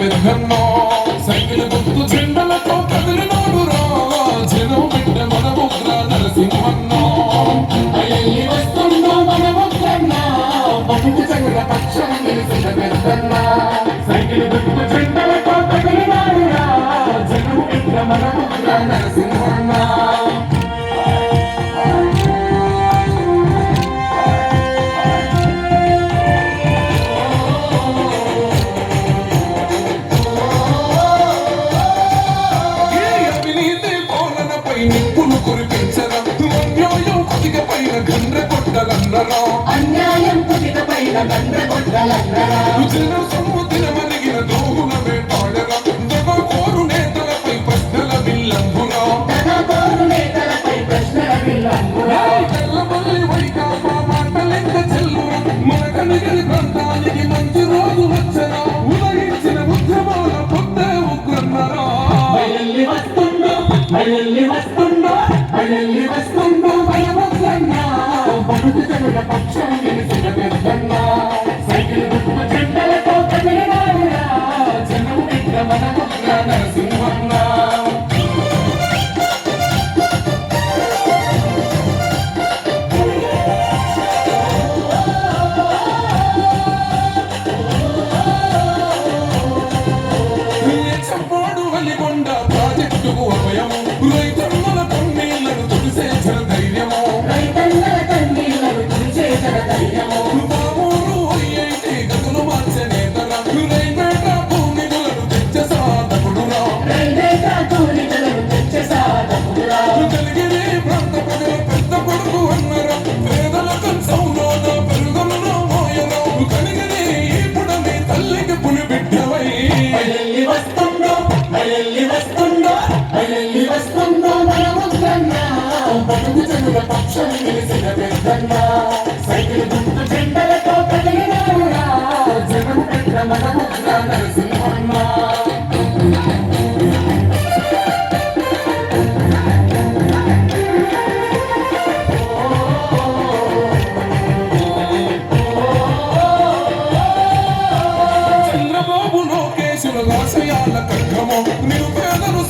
పెద్దన్న cycle గుర్తు జెండలతో కదిలినాడు రా. జనం బిడ్డ మన ముద్ర నరసింహన్న. అయ్యి వస్తుందో మన ముక్కన్న బతుకు చెగుల పక్షం నిలిచిన పెద్దన్న సైకిల్ గుర్తు జనం బిడ్డ మన ముద్ర నరసింహన్న. అన్యాయం పుట్టిన పైన గండ్రగొడ్డలన్నరా జన సముద్ర మరిగిన దోగుల వేటాడరా దగ కోరు నేతలపై ప్రశ్నల బిల్లంబురా తన కోరు నేతలపై ప్రశ్నల విల్లంబురా తెల్లమల్లి వైకాపా మన ప్రాంతానికి మంచి రోజు ఉదయించిన ఉద్యమాల ఉగ్రన్నరా పక్షాన్ని సైకిల్ గుర్తు Thank you.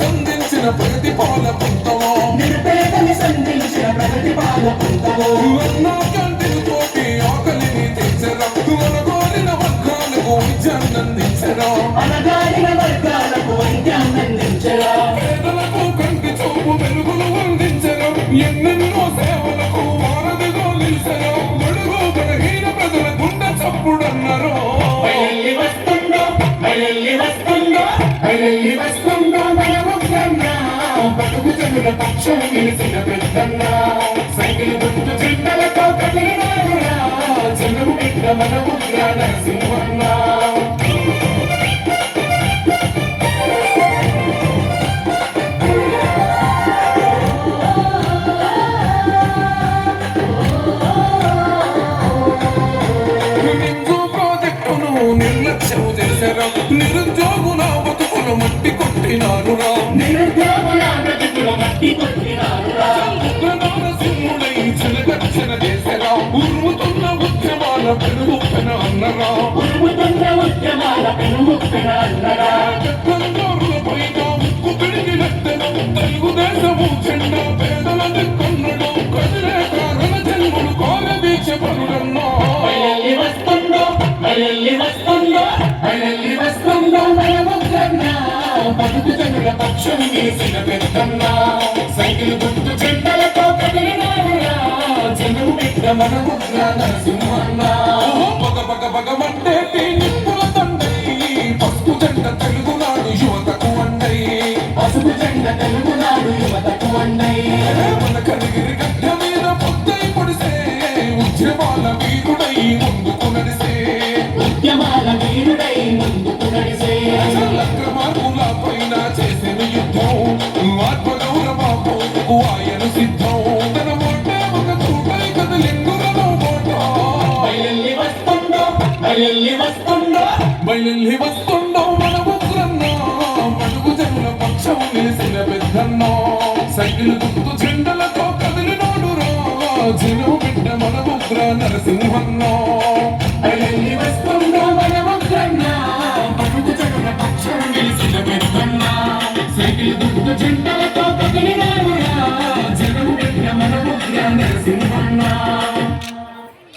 సంధించిన ప్రతిపాల పుంతమో నిరుపేదని సంధించిన ప్రగతి పాలకుంతమో అన్నా ఎన్నెన్నో సేవలకు వారధిగా నిలిచరా గడుగు బలహీన ప్రజల గుండె చప్పుడన్నరో బయల్లి వస్తుందో బయల్లి వస్తుందో బయల్లి వస్తుందో మన బతుకు చెగుల పక్షం నిలిచిన పెద్దన్న సైకిల్ గుర్తు జెండలతో కదిలినాడురా జనం బిడ్డ మన ముద్ర నరసింహన్న నిరుద్యోగుల బతుకులు మట్టి మట్టి కొట్టినాడురా సింహుడై చిలగర్చన చేశారా ఉరుముతున్న ఉద్యమాల పెనుగుపెన అన్నరా. ఉరుముతున్న ఉద్యమాల పెనుముక్కన అన్నరా. ముక్కు పిడిగినట్టెను తెలుగుదేశము జెండా బతుకు చెగుల పక్షం వేసిన పెద్దమ్మ. సైకిల్ గుర్తు జెండలతో కదిలినాడురా. జనం పెద్ద మన ముద్ర అక్రమార్గుల పైన చేసిన యుద్ధం. ఆత్మగౌరవకు ఆయన సిద్ధం. తన మాట ఒక చూపై కదలింగులను మాట బయల్లి వస్తుందో బయల్లి వస్తుందో బయలుల్లి వస్తుండో మన ఉగ్రన్న మడుగు జనుల పక్షం నిలిసిన పెద్దన్న. సైకిల్ గుర్తు జెండలతో కదిలినోడు రా జను బిడ్డ మన ఉగ్ర నరసింహన్న.